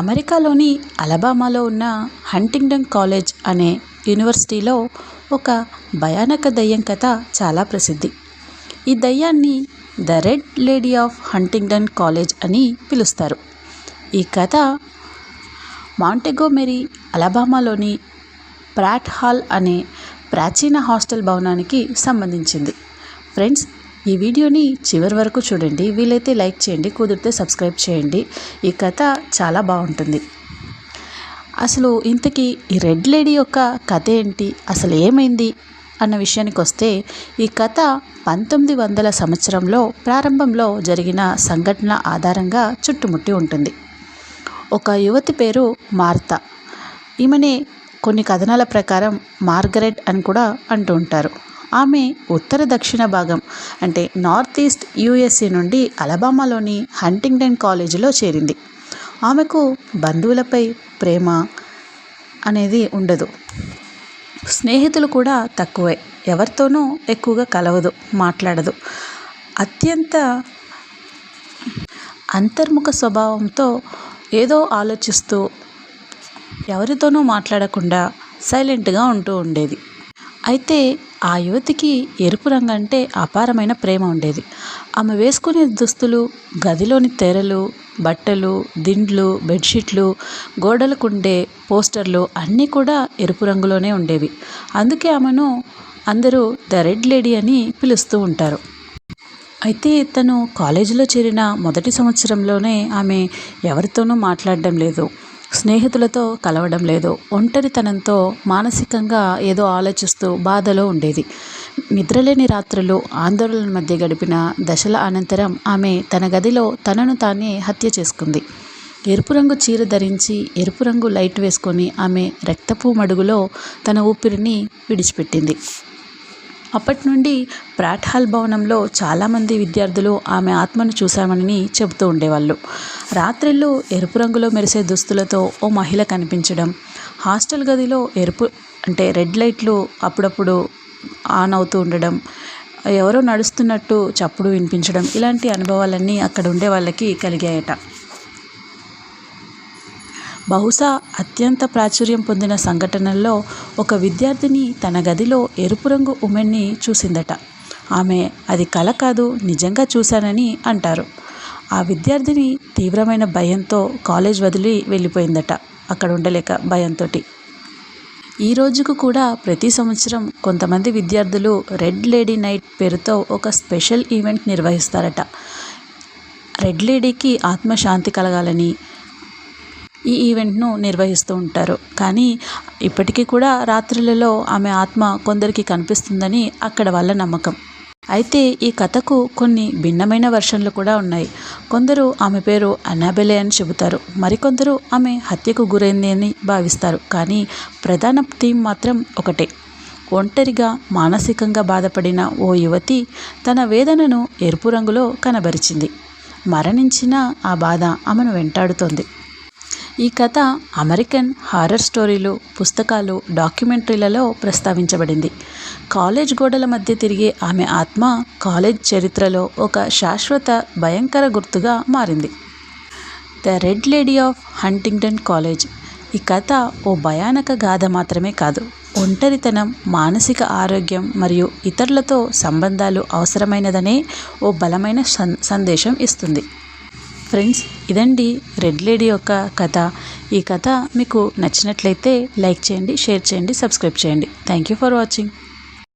అమెరికాలోని అలబామాలో ఉన్న Huntington college అనే యూనివర్సిటీలో ఒక భయానక దయ్యం కథ చాలా ప్రసిద్ధి. ఈ దయ్యాన్ని the red lady of Huntington college అని పిలుస్తారు. ఈ కథ మాంటెగోమెరీ అలబామాలోని ప్రాట్ హాల్ అనే ప్రాచీన హాస్టల్ భవనానికి సంబంధించింది. ఫ్రెండ్స్ ఈ వీడియోని చివరి వరకు చూడండి. వీలైతే లైక్ చేయండి కుదిరితే సబ్స్క్రైబ్ చేయండి. ఈ కథ చాలా బాగుంటుంది. అసలు ఇంతకీ ఈ రెడ్ లేడీ యొక్క కథ ఏంటి? అసలు ఏమైంది? అన్న విషయానికి వస్తే ఈ కథ పంతొమ్మిది వందల సంవత్సరంలో ప్రారంభంలో జరిగిన సంఘటన ఆధారంగా చుట్టుముట్టి ఉంటుంది. ఒక యువతి పేరు మార్త. ఈమెనే కొన్ని కథనాల ప్రకారం మార్గరెట్ అని కూడా అంటూ ఉంటారు. ఆమె ఉత్తర దక్షిణ భాగం అంటే నార్త్ ఈస్ట్ యుఎస్ఏ నుండి అలబామాలోని హంటింగ్టన్ కాలేజీలో చేరింది. ఆమెకు బంధువులపై ప్రేమ అనేది ఉండదు. స్నేహితులు కూడా తక్కువే. ఎవరితోనూ ఎక్కువగా కలవదు మాట్లాడదు. అత్యంత అంతర్ముఖ స్వభావంతో ఏదో ఆలోచిస్తూ ఎవరితోనూ మాట్లాడకుండా సైలెంట్గా ఉంటూ ఉండేది. అయితే ఆ యువతికి ఎరుపు రంగు అంటే అపారమైన ప్రేమ ఉండేది. ఆమె వేసుకునే దుస్తులు గదిలోని తెరలు బట్టలు దిండ్లు బెడ్షీట్లు గోడలకు ఉండే పోస్టర్లు అన్నీ కూడా ఎరుపు రంగులోనే ఉండేవి. అందుకే ఆమెను అందరూ ద రెడ్ లేడీ అని పిలుస్తూ ఉంటారు. అయితే తను కాలేజీలో చేరిన మొదటి సంవత్సరంలోనే ఆమె ఎవరితోనూ మాట్లాడడం లేదు. స్నేహితులతో కలవడం లేదు. ఒంటరితనంతో మానసికంగా ఏదో ఆలోచిస్తూ బాధలో ఉండేది. నిద్రలేని రాత్రులు ఆందోళన మధ్య గడిపిన దశల అనంతరం ఆమె తన గదిలో తనను తానే హత్య చేసుకుంది. ఎరుపు రంగు చీర ధరించి ఎరుపు రంగు లైట్ వేసుకొని ఆమె రక్తపు మడుగులో తన ఊపిరిని విడిచిపెట్టింది. అప్పటి నుండి ప్రాట్ హాల్ భవనంలో చాలామంది విద్యార్థులు ఆమె ఆత్మను చూశామని చెబుతూ ఉండేవాళ్ళు. రాత్రిళ్ళు ఎరుపు రంగులో మెరిసే దుస్తులతో ఓ మహిళ కనిపించడం హాస్టల్ గదిలో ఎరుపు అంటే రెడ్ లైట్లు అప్పుడప్పుడు ఆన్ అవుతూ ఉండడం ఎవరో నడుస్తున్నట్టు చప్పుడు వినిపించడం ఇలాంటి అనుభవాలన్నీ అక్కడ ఉండే వాళ్ళకి కలిగాయట. బహుశా అత్యంత ప్రాచుర్యం పొందిన సంఘటనల్లో ఒక విద్యార్థిని తన గదిలో ఎరుపు రంగు ఉమెన్ని చూసిందట. ఆమె అది కల కాదు నిజంగా చూశానని అంటారు. ఆ విద్యార్థిని తీవ్రమైన భయంతో కాలేజ్ వదిలి వెళ్ళిపోయిందట అక్కడ ఉండలేక భయంతో ఈ రోజుకు కూడా ప్రతి సంవత్సరం కొంతమంది విద్యార్థులు రెడ్ లేడీ నైట్ పేరుతో ఒక స్పెషల్ ఈవెంట్ నిర్వహిస్తారట. రెడ్ లేడీకి ఆత్మశాంతి కలగాలని ఈ ఈవెంట్ను నిర్వహిస్తూ ఉంటారు. కానీ ఇప్పటికీ కూడా రాత్రులలో ఆమె ఆత్మ కొందరికి కనిపిస్తుందని అక్కడ వాళ్ళ నమ్మకం. అయితే ఈ కథకు కొన్ని భిన్నమైన వర్షన్లు కూడా ఉన్నాయి. కొందరు ఆమె పేరు అనాబెలే అని చెబుతారు. మరికొందరు ఆమె హత్యకు గురైంది అని భావిస్తారు. కానీ ప్రధాన థీమ్ మాత్రం ఒకటే. ఒంటరిగా మానసికంగా బాధపడిన ఓ యువతి తన వేదనను ఎరుపు రంగులో కనబరిచింది. మరణించిన ఆ బాధ ఆమెను వెంటాడుతోంది. ఈ కథ అమెరికన్ హారర్ స్టోరీలు పుస్తకాలు డాక్యుమెంటరీలలో ప్రస్తావించబడింది. కాలేజ్ గోడల మధ్య తిరిగే ఆమె ఆత్మ కాలేజ్ చరిత్రలో ఒక శాశ్వత భయంకర గుర్తుగా మారింది. The red lady of Huntington college. ఈ కథ ఓ భయానక గాథ మాత్రమే కాదు ఒంటరితనం మానసిక ఆరోగ్యం మరియు ఇతరులతో సంబంధాలు అవసరమైనదనే ఓ బలమైన సందేశం ఇస్తుంది. ఫ్రెండ్స్ ఇదండి రెడ్ లేడీ యొక్క కథ. ఈ కథ మీకు నచ్చినట్లయితే లైక్ చేయండి షేర్ చేయండి సబ్స్క్రైబ్ చేయండి. Thank you for watching